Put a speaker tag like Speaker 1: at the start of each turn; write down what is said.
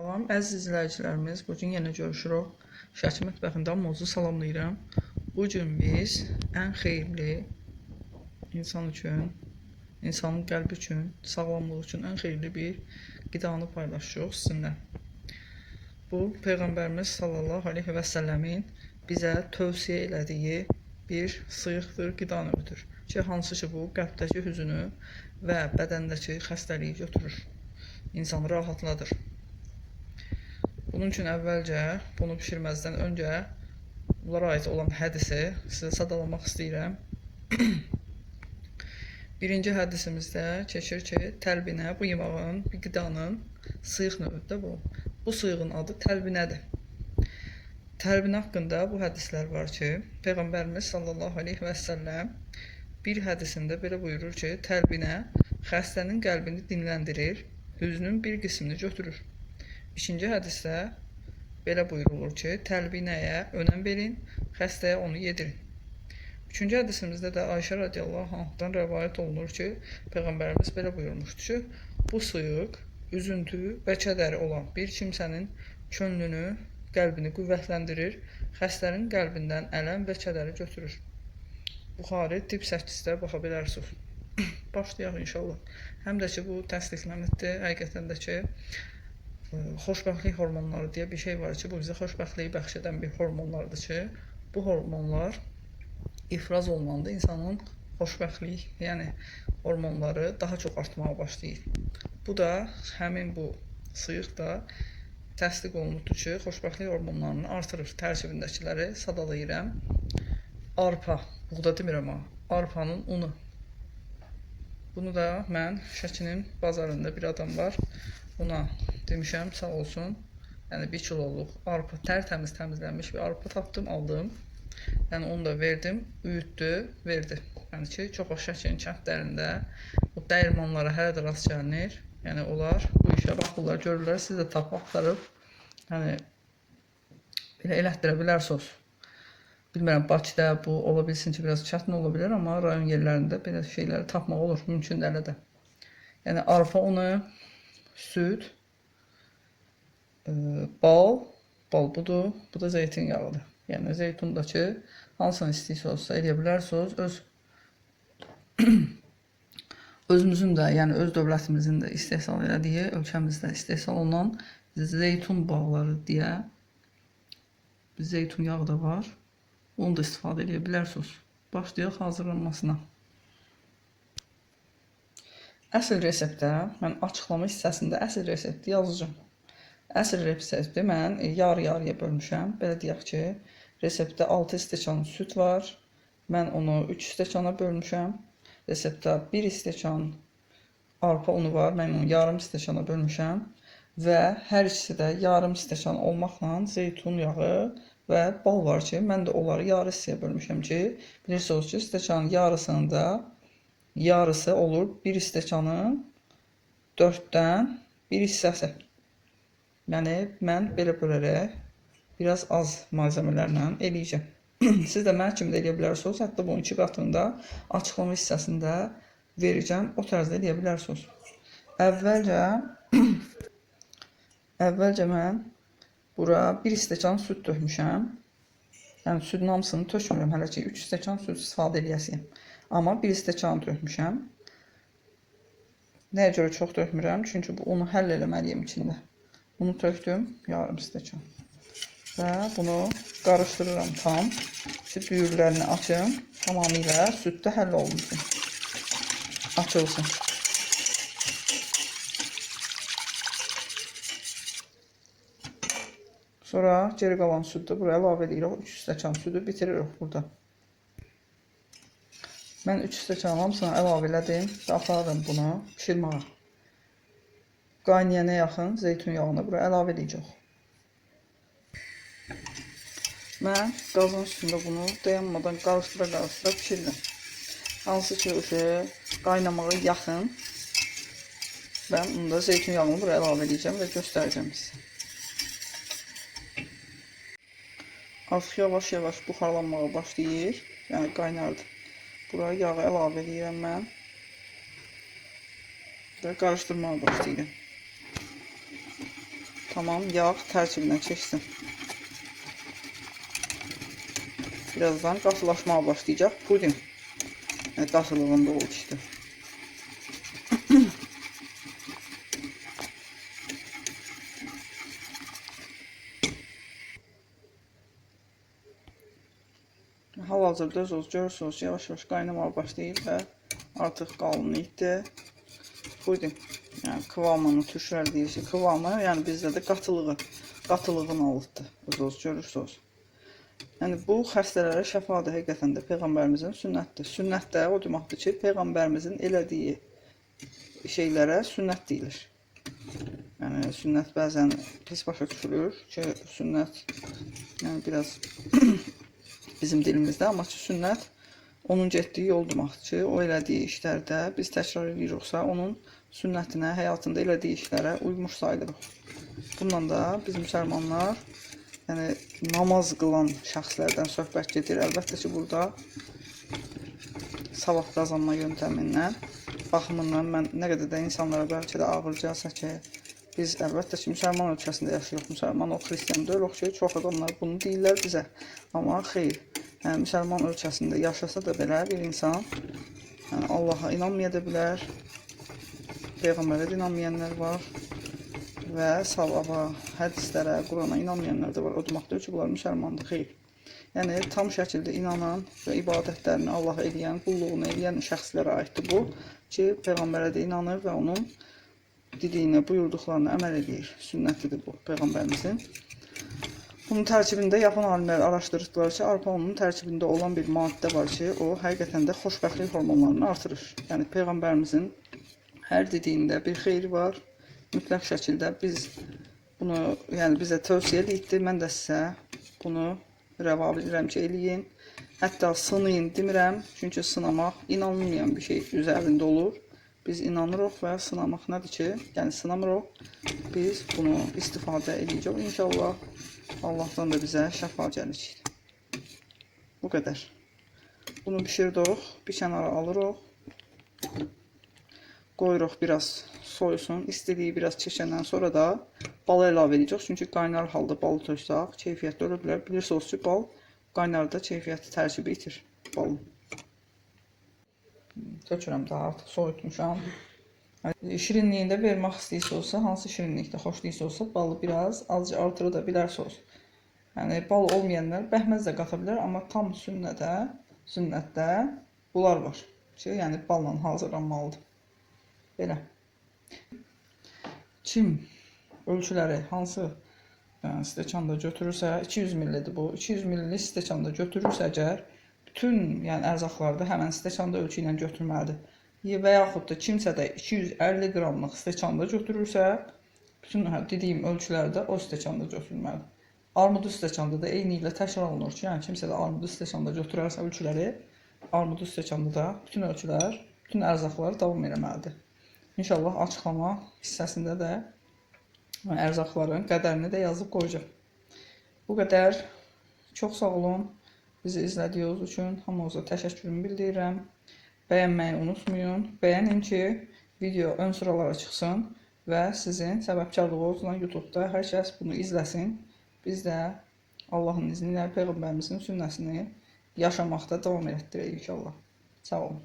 Speaker 1: Salam əziz izləyicilərimiz, bu gün yenə görüşürük. Şəki mətbəxindən Mozu salamlayıram. Bu gün biz ən xeyirli insan üçün, insanın qəlbi üçün, sağlamlıq üçün ən xeyirli bir qidanı paylaşırıq sizinlə. Bu Peyğəmbərimiz sallallahu əleyhi və səlləmin bizə tövsiyə elədiyi bir sıyıqdır, qida növüdür. Ki hansı ki bu qəlbdəki hüzünü və bədəndəki xəstəliyi götürür. İnsanı rahatladır. Bunun üçün əvvəlcə bunu bişirməzdən öncə bunlara aid olan hədisi sizə sadalamaq istəyirəm. Birinci hədisimizdə keçir ki, təlbinə bu yemağın, bir qidanın sıyıq növüdür bu. Bu sıyığın adı təlbinədir. Təlbinə haqqında bu hədislər var ki, Peyğəmbərimiz sallallahu əleyhi və səlləm bir hədisində belə buyurur ki, təlbinə xəstənin qəlbini dinləndirir, hüznün bir qismini götürür. İkinci hədisdə belə buyurulur ki, təlbinəyə önəm verin, xəstəyə onu yedirin. Üçüncü hədisimizdə də Ayşə radiyallahu anhdan rəvayət olunur ki, Peyğəmbərimiz belə buyurmuşdu ki, bu sıyıq, üzüntü və kədəri olan bir kimsənin könlünü, qəlbini qüvvətləndirir, xəstənin qəlbindən ələm və kədəri götürür. Buxari tip 8-də baxa bilərsiniz. Başlayaq inşallah. Həm də ki, bu təsdiqlənibdir. Həqiqətən də ki, xoşbəxtlik hormonları deyə bir şey var ki, bu bizə xoşbəxtliyi bəxş edən bir hormonlardır ki, bu hormonlar ifraz olunanda insanın xoşbəxtlik, yəni hormonları daha çox artmağa başlayır. Bu da həmin bu sıyıq da təsdiq olunubdur ki, xoşbəxtlik hormonlarını artırır. Tərkibindəkiləri sadalayıram. Arpa, buğda demirəm ha. Arpanın unu. Bunu da mən Şəkinin bazarında bir adam var. Ona demişəm, sağ olsun. Yəni 1 kiloluq arpa, tərtəmiz təmizlənmiş bir arpa tapdım, aldım. Yəni onu da verdim, üyütdü, verdi. Yəni ki, çox o Şəkinin kəndlərində bu dəyirmanlara hələ də rast gəlinir. Yəni onlar bu işə baxırlar, görürlər, siz də tapıb axtarıb yəni belə elətdirə bilərsiniz. Bilmirəm, Bakıda bu ola bilsin ki, biraz çətin ola bilər, amma rayon yerlərində belə şeyləri tapmaq olur, mümkün də elə də. Yəni arpa unu, süd, e, bal, bal budur, bu da zeytin yağıdır. Yəni zeytundakı hansını istəyirsiniz, eləyə bilərsiniz. Öz özümüzün də, yəni öz dövlətimizin də istehsal elədiyi, ölkəmizdə istehsal olunan zeytun bağları deyə zeytun yağı da var. Onu da istifadə edə bilərsiniz. Başlayaq hazırlanmasına. Əsl reseptdə mən açıqlama hissəsində əsl resepti yazacağam. Əsl resepti mən yarı-yarıya bölmüşəm. Belə deyək ki, reseptdə 6 stəkan süd var. Mən onu 3 stəkana bölmüşəm. Reseptdə 1 stəkan arpa unu var. Mən onu yarım stəkana bölmüşəm və hər ikisi də yarım stəkan olmaqla zeytun yağı və bal var ki, mən də onları yarı hissəyə bölmüşəm ki, bilirsiniz ki, stəkanın yarısının da yarısı olur 1 stəkanın 4-dən 1 hissəsi. Yəni mən belə bölərək biraz az malzəmələrlə eləyəcəm. Siz də mənim kimi də eləyə bilərsiniz. Hətta bunun iki qatını da açıqlama hissəsində verəcəm. O tərzdə eləyə bilərsiniz. Əvvəlcə əvvəlcə mən Bura 1 stəkan süd tökmüşəm. Yəni südün hamısını tökmürəm hələ ki 3 stəkan süd istifadə eləyəsiyəm. Amma 1 stəkan tökmüşəm. Nəyə görə çox tökmürəm? Çünki bu unu həll eləməliyəm içində. Bunu tökdüm yarım stəkan. Və bunu qarışdırıram tam. Ki düyürlərini açım. Tamamilə süddə həll olunsun. Açılsın. Sonra geri qalan südü buraya əlavə edirik. 3 stəkan südü bitiririk burada. Mən 3 stəkan hamısını əlavə elədim və aparıram bunu pişirməyə. Qaynayana yaxın zeytun yağını buraya əlavə edəcək. Mən qazın üstündə bunu dayanmadan qarışdıra-qarışdıra pişirdim. Hansı ki, qaynamağa yaxın mən onda zeytun yağını buraya əlavə edəcəm və göstərəcəm sizə. Artıq yavaş-yavaş buxarlanmağa başlayır. Yəni qaynardı. Buraya yağı əlavə edirəm mən. Və qarışdırmağa başlayıram. Tamam, yağ tərkibinə keçsin. Birazdan qatılaşmaya başlayacaq puding. Yəni qatılığında o işte. Hal-hazırda öz görürsünüz yavaş-yavaş qaynamağa başlayır və artıq qalınlıqdır. Puding, yəni kıvamını tüşrər deyirsə, kıvamı, yəni bizdə də qatılığı, qatılığını alıbdır. Öz görürsünüz. Yəni bu xəstələrə şəfadır həqiqətən də peyğəmbərimizin sünnətdir. Sünnət də o deməkdir ki, peyğəmbərimizin elədiyi şeylərə sünnət deyilir. Yəni sünnət bəzən pis başa düşülür ki, sünnət yəni biraz bizim dilimizdə, amma sünnət onun getdiyi yol deməkdir o elədiyi işlərdə biz təkrar ediyorsa, onun sünnətinə, həyatında elədiyi işlərə uymuş sayılırıq. Bundan da biz müsəlmanlar yəni namaz qılan şəxslərdən söhbət gedir. Əlbəttə ki, burada savab qazanma yöntəmindən baxımından mən nə qədər də insanlara bəlkə də ağır gəlsə ki, biz əlbəttə ki, müsəlman ölkəsində yaşayırıq. Müsəlman o xristian deyil, o ki, çox adamlar bunu deyirlər bizə. Amma xeyr, yəni müsəlman ölkəsində yaşasa da belə bir insan yəni Allaha inanmaya da bilər. Peyğəmbərə də inanmayanlar var və savaba, hədislərə, Qurana inanmayanlar da var. O demək deyil ki, bunlar müsəlmandır. Xeyr. Yəni tam şəkildə inanan və ibadətlərini Allaha edən, qulluğunu edən şəxslərə aiddir bu ki, peyğəmbərə də inanır və onun dediyinə, buyurduqlarına əməl edir. Sünnətidir bu peyğəmbərimizin. Bunun tərkibində yapan alimlər araşdırdılar ki, arpa ununun tərkibində olan bir maddə var ki, o həqiqətən də xoşbəxtlik hormonlarını artırır. Yəni peyğəmbərimizin hər dediyində bir xeyri var. Mütləq şəkildə biz bunu, yəni bizə tövsiyə etdi. Mən də sizə bunu rəva bilirəm ki, eləyin. Hətta sınayın demirəm, çünki sınamaq inanılmayan bir şey üzərində olur. Biz inanırıq və sınamaq nədir ki, yəni sınamırıq. Biz bunu istifadə edəcəyik inşallah. Allahdan da bizə şəfa gəlir. Bu qədər. Bunu bişirdik, bir kənara alırıq. Qoyuruq biraz soyusun. İstiliyi biraz çəkəndən sonra da balı əlavə edəcək. Çünki qaynar halda balı töksək, keyfiyyətli ola bilər. Bilirsiniz ki, bal qaynarda keyfiyyəti tərkibi itir balın. Tökürəm daha artıq soyutmuşam. Şirinliyində vermək istəyirsinizsə, hansı şirinlikdə xoşlayırsınızsa, balı biraz azca artıra da bilərsiniz. Yəni bal olmayanlar bəhməz də qata bilər, amma tam sünnətə, sünnətdə bunlar var ki, yəni balla hazırlanmalıdır. Belə. Kim ölçüləri hansı yəni, stəkanda götürürsə, 200 millidir bu. 200 millilik stəkanda götürürsə əgər, bütün yəni ərzaqlarda həmin stəkanda ölçü ilə götürməlidir. Və yaxud da kimsə də 250 qramlıq stəkanda götürürsə, bütün hə, dediyim ölçülərdə o stəkanda götürülməlidir. Armudu stəkanda da eyni ilə təkrar olunur ki, yəni kimsə də armudu stəkanda götürərsə ölçüləri, armudu stəkanda da bütün ölçülər, bütün ərzaqlar davam etməlidir. İnşallah açıqlama hissəsində də ərzaqların qədərini də yazıb qoyacağam. Bu qədər. Çox sağ olun. Bizi izlədiyiniz üçün hamınıza təşəkkürümü bildirirəm. Bəyənməyi unutmayın. Bəyənin ki, video ön sıralara çıxsın və sizin səbəbkarlığınızla YouTube-da hər kəs bunu izləsin. Biz də Allahın izni ilə peyğəmbərimizin sünnəsini yaşamaqda davam etdirək inşallah. Sağ olun.